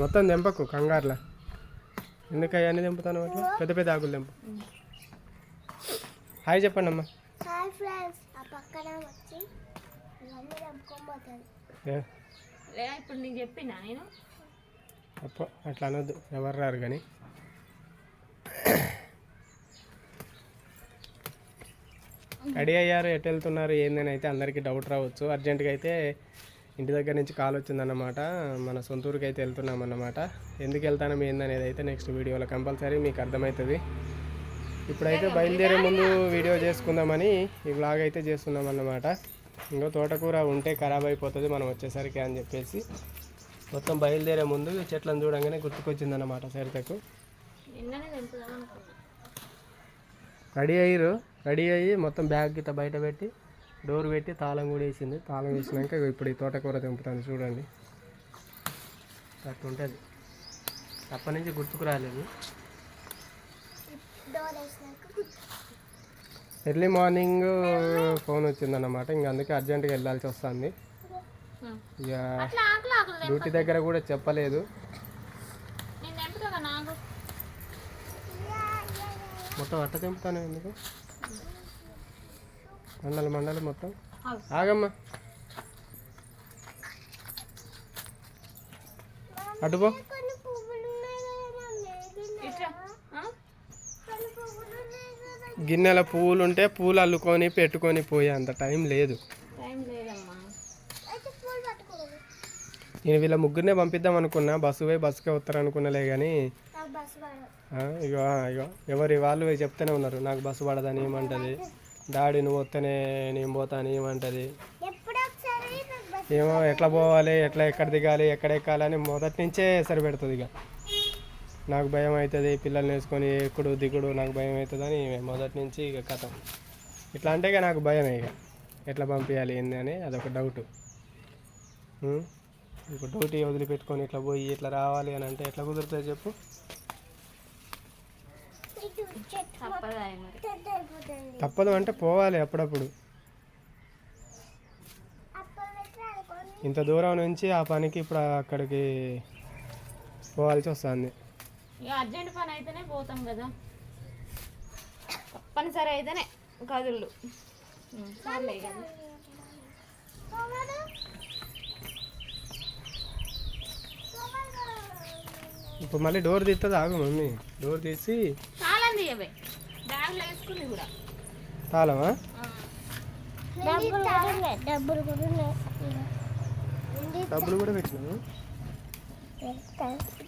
మొత్తం తెంపకు కంగారులా. ఎందుకు అవన్నీ తెంపుతాను అట్లా? పెద్ద పెద్ద ఆకులు తెంపు. హాయ్ చెప్పండి అమ్మా హాయ్ ఫ్రెండ్స్ ఆ పక్కన వచ్చి ఇవన్నీ తెంపుకొని పోతుంది ఏ, లే ఇప్పుడు నీకు చెప్పినా నేను? అప్ప అట్లా అనొద్దు. ఎవరు రారు కానీ. రెడీ అయ్యారు ఎటు వెళ్తున్నారు ఏందని అయితే అందరికీ డౌట్ రావచ్చు. అర్జెంటుగా అయితే ఇంటి దగ్గర నుంచి కాల్ వచ్చిందన్నమాట. మన సొంత ఊరికి అయితే వెళ్తున్నాం అన్నమాట ఎందుకు వెళ్తానం ఏందనేది అయితే నెక్స్ట్ వీడియోలో కంపల్సరీ మీకు అర్థమవుతుంది ఇప్పుడైతే బయలుదేరే ముందు వీడియో చేసుకుందామని ఈ వ్లాగ్ అయితే చేస్తున్నాం అన్నమాట ఇంకో తోటకూర ఉంటే ఖరాబ్ అయిపోతుంది మనం వచ్చేసరికి అని చెప్పేసి. మొత్తం బయలుదేరే ముందు చెట్లను చూడంగానే గుర్తుకొచ్చిందన్నమాట సరితకు. రెడీ అయ్యారు రెడీ అయ్యి మొత్తం బ్యాగ్ గిట్ట బయట పెట్టి డోర్ పెట్టి తాళం కూడా వేసింది. తాళం వేసినాక ఇప్పుడు ఈ తోటకూర తెంపుతాను చూడండి. అట్లా ఉంటుంది అప్పటి నుంచి గుర్తుకు రాలేదు. ఎర్లీ మార్నింగ్ ఫోన్ వచ్చిందన్నమాట. ఇంక అందుకే అర్జెంటుగా వెళ్ళాల్సి వస్తుంది. ఇక. డ్యూటీ దగ్గర కూడా చెప్పలేదు. మొత్తం అట్ట తెంపుతాను ఎందుకు? మండలి మండలి మొత్తం? ఆగు. ఆగమ్మా. అటుపో గిన్నెల పువ్వులు ఉంటే పూలు అల్లుకొని పెట్టుకొని పోయే అంత టైం లేదు. నేను వీళ్ళ ముగ్గురినే పంపిద్దాం అనుకున్నా బస్సు పోయి బస్సుకే వస్తారు అనుకున్నలే కానీ ఇగో ఇగో ఎవరి వాళ్ళు చెప్తూనే ఉన్నారు నాకు బస్సు పడదని ఏమంటది? డాడీ నువ్వు వస్తేనే నేను పోతాను ఏమంటది ఏమో ఎట్లా పోవాలి ఎట్లా ఎక్కడ దిగాలి ఎక్కడ ఎక్కాలని మొదటి నుంచే సరిపెడుతుంది ఇక. నాకు భయం అవుతుంది పిల్లల్ని వేసుకొని ఎక్కుడు దిగుడు నాకు భయం అవుతుందని మొదటి నుంచి ఇక కథ. ఇట్లా అంటే ఇక నాకు భయమే ఇక. ఎట్లా పంపించాలి ఏంది అని అదొక డౌట్ ఇప్పుడు డ్యూటీ వదిలిపెట్టుకొని ఇట్లా పోయి ఇట్లా రావాలి అని అంటే ఎట్లా కుదురుతుంది చెప్పు? తప్పదా అంటే పోవాలి అప్పుడప్పుడు. ఇంత దూరం నుంచి ఆ పనికి ఇప్పుడు అక్కడికి పోవాల్సి వస్తుంది. అర్జెంట్ పని అయితేనే పోతాం కదా. తప్పనిసరి అయితేనే కదుళ్ళు ఉం, సర్లే కదా. పోవదు ఇప్పుడు మళ్ళీ డోర్ తీస్తుంది ఆగు మమ్మీ. డోర్ తీసి చాలా తీయవే. బ్యాగ్లో వేసుకుంది కూడా. తాళమా. డబ్బులు కూడా డబ్బులు పెట్టినాము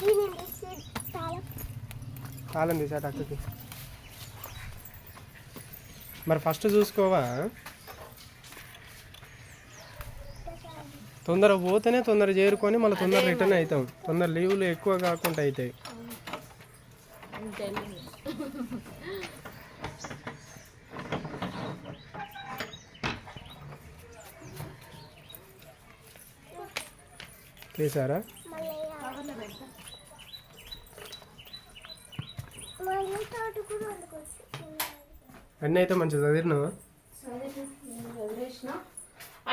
దీన్ని తీసి తాళం తాళం తీసాట అక్కకి మరి ఫస్ట్ చూసుకోవా? తొందర పోతేనే తొందర చేరుకొని మళ్ళీ తొందర రిటర్న్ అవుతాం. తొందర లీవ్లు ఎక్కువ కాకుండా అవుతాయి. వండుకోవచ్చు అన్నీ అయితే మంచిగా చదివినావా?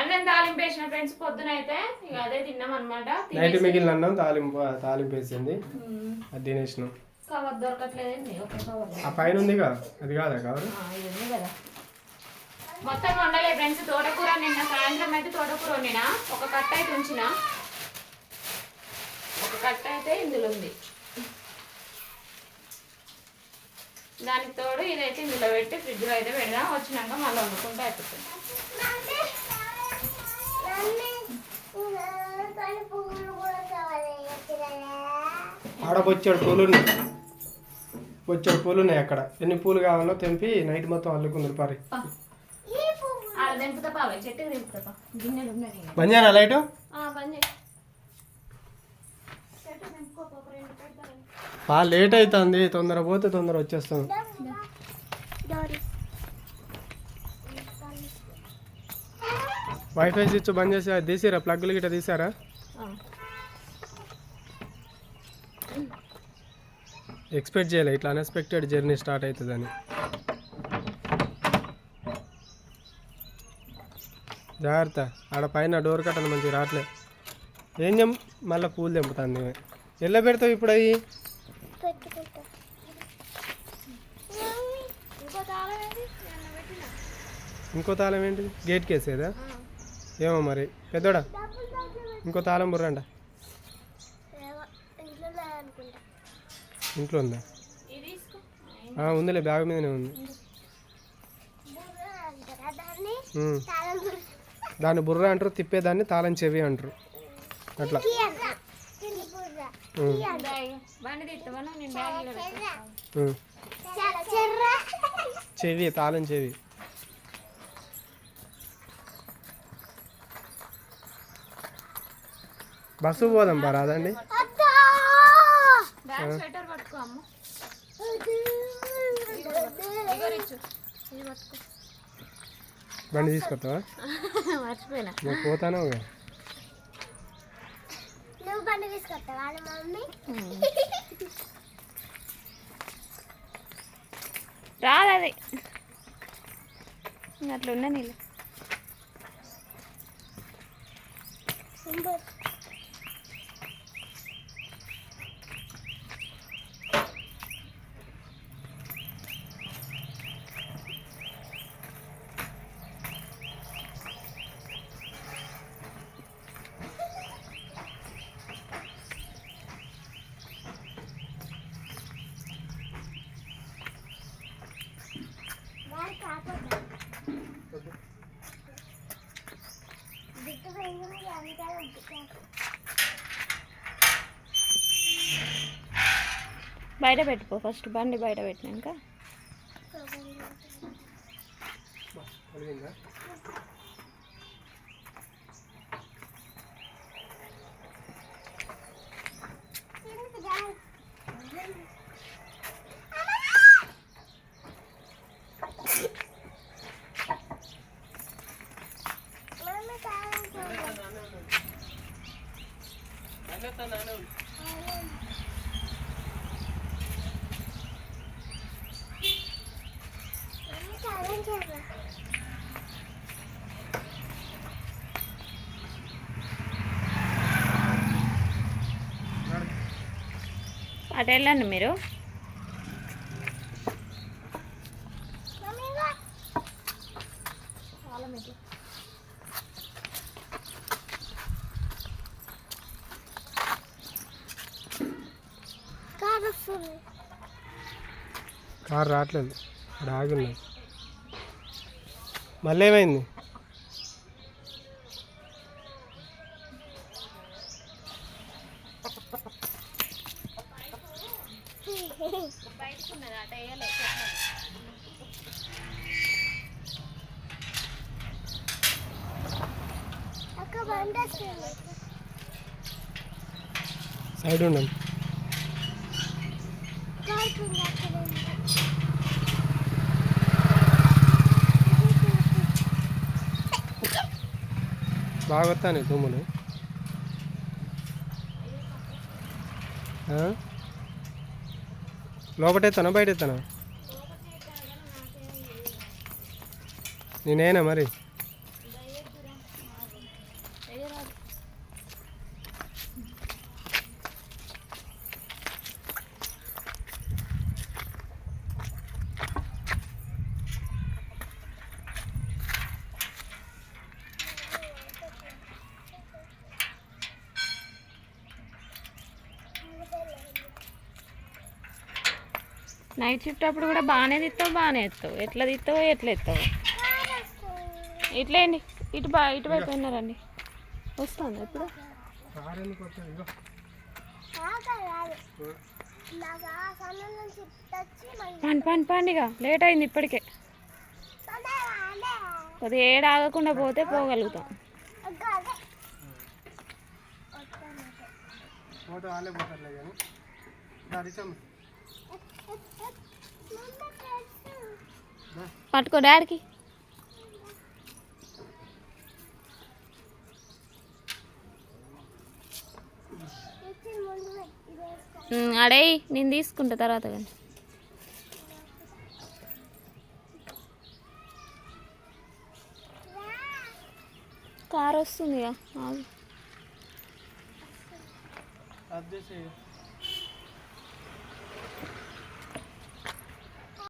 అన్నం తాలింపు వేసిన ఫ్రెండ్స్ పొద్దున అయితే ఇక అదే తిన్నాం అనమాట నైట్ మిగిలిన అన్నం తాలింపు తాలింపు వేసింది. అది తినేసినాం. కవర్ దొరకట్లేదండి ఒక కవర్. ఆ పైన ఉందిగా అది కాదా కవర్? ఇది ఉంది కదా. మొత్తం వండలే ఫ్రెండ్స్ తోటకూర నిన్న సాయంత్రం అయితే తోటకూర వండిన ఒక కట్ట అయితే ఉంచిన. కట్ట అయితే ఇందులో ఉంది. దానికి తోడు ఇదైతే ఇందులో పెట్టి ఫ్రిడ్జ్లో అయితే పెడదాం. వచ్చినాక మళ్ళీ వండుకుంటే అయిపోతుంది? ఆడ బొచ్చాడు పూలు ఉన్నాయి బొచ్చాడు పూలు ఉన్నాయి అక్కడ. ఎన్ని పూలు కావాలో తెంపి నైట్ మొత్తం అల్లుకుందరు పారి. ఈ పువ్వు బా లేట్ అవుతుంది తొందర పోతే తొందర వచ్చేస్తాం వైఫై స్విచ్ బంద్ చేసి తీసిరా? ప్లగ్లు గిట్ట తీసారా. ఎక్స్పెక్ట్ చేయలే. ఇట్లా అన్ఎక్స్పెక్టెడ్ జర్నీ స్టార్ట్ అవుతుందని జాగ్రత్త. ఆడ పైన డోర్ కట్టలు మంచిగా రావట్లే. ఏం చెం? మళ్ళీ పూలు తెంపుతుంది. ఎల్ల పెడతావు ఇప్పుడు అవి పెట్టుకుంటా. ఇంకో తాళం ఏంటిది? గేట్కి వేసేదా ఏమో మరి. పెద్దోడా. ఇంకో తాళం బుర్రంట ఏమో, ఇంట్లో ఉందా? ఇది తీసుకో. ఆ, ఉందిలే బ్యాగ్ మీదనే ఉంది. దాన్ని? బుర్ర. అంటారు తిప్పేదాన్ని తాళం చెవి అంటారు. అట్లా. చెవి తాళం చెవి. బస్సు పోదాం బా రాదండి. బండి తీసుకొస్తావా మర్చిపోయినా. పోతాను నువ్వు బండి తీసుకొస్తావా వాళ్ళ మమ్మీ. రాదు అది అట్లా ఉన్న నీళ్ళు. బయట పెట్టుకో. ఫస్ట్ బండి బయట పెట్టినాక కిందకి రా. మమ్మీ తాళం చెవి. మమ్మీ తాళం చెవి. అటు వెళ్ళండి మీరు చాలా మీకు కారు వస్తుంది కారు రావట్లేదు. ఇక్కడ ఆగి ఉన్నాయి మళ్ళీ ఏమైంది? సైడ్ ఉండండి కారు కింద అక్కడ ఉంది. బాగా వస్తాను తుమ్ములు ఆ? లోపటెత్తానా? బయట ఎత్తానా నేనేనా మరి? నైట్ షిఫ్ట్ అప్పుడు కూడా బాగానే తిస్తావు బాగానే ఎత్తావు. ఎట్లా తిస్తావో ఎట్లా ఎత్తావు. కారు వస్తుంది. ఇట్లా ఏంటి ఇటు బా ఇటువైపు అయినారండి వస్తుంది ఎప్పుడు పండి పండి పండిగా లేట్ అయింది ఇప్పటికే. అదే, ఏడు ఆగకుండా పోతే పోగలుగుతాం. ఫోటో వాళ్ళే పోతారులే కానీ. పట్టుకో డాడీకి. అడే నేను తీసుకుంటా తర్వాత కానీ. కారు కార్ వస్తుంది ఇక అది